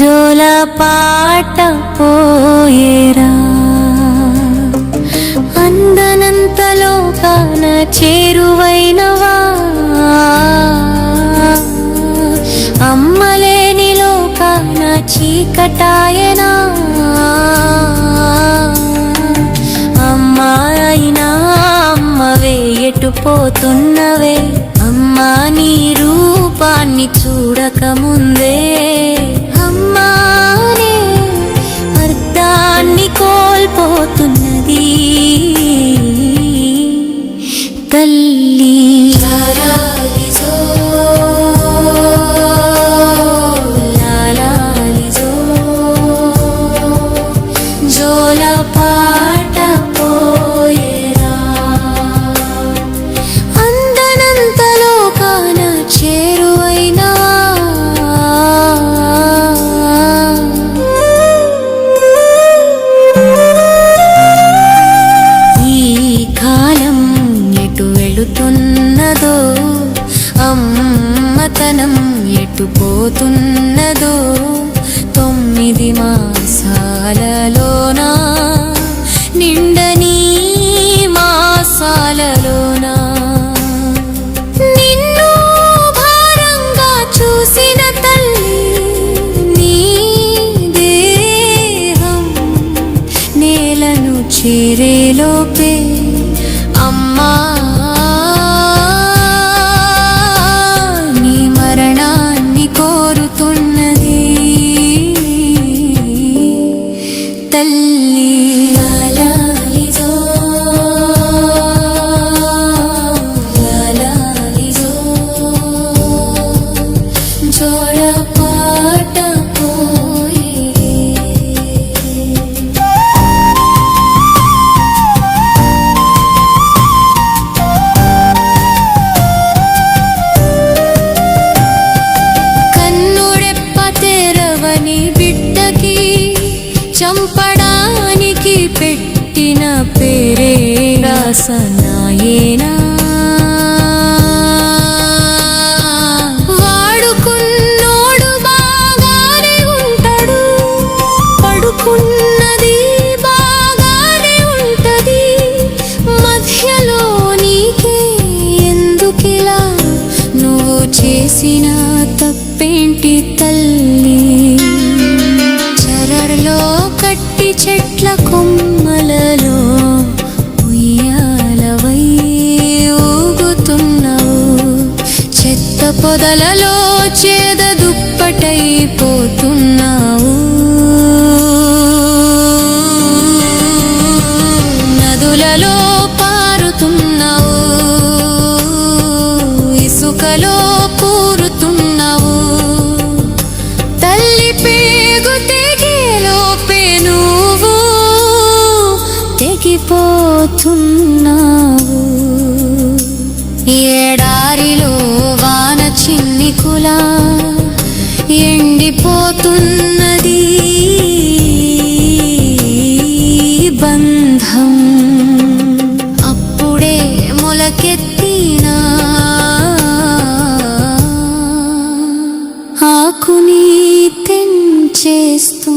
పాట పోయేరా? అందనంతలో కాన చేరువైనవా? అమ్మలేని లోకాన చీకటాయనా? అమ్మాయినా అమ్మవే ఎటు పోతున్నవే. అమ్మా నీ రూపాన్ని చూడక పోతున్నది. తల్లి వెళుతున్నదో అమ్మతనం ఎట్టుపోతున్నదో తొమ్మిది మాసాలలోనా? నిండని మాసాలలోనా? నిన్ను భారంగా చూసిన తల్లి నీ దేహం నేలను చేరేలోపే చంపడానికి పెట్టిన పేరే రాసనాయేనా చేసిన తప్పేంటి తెగిపోతున్నావు ఏడారిలో వాన చిన్నికులా ఎండిపోతున్నది బంధం. అప్పుడే మొలకెత్తినా ఆకుని తెంచేస్తూ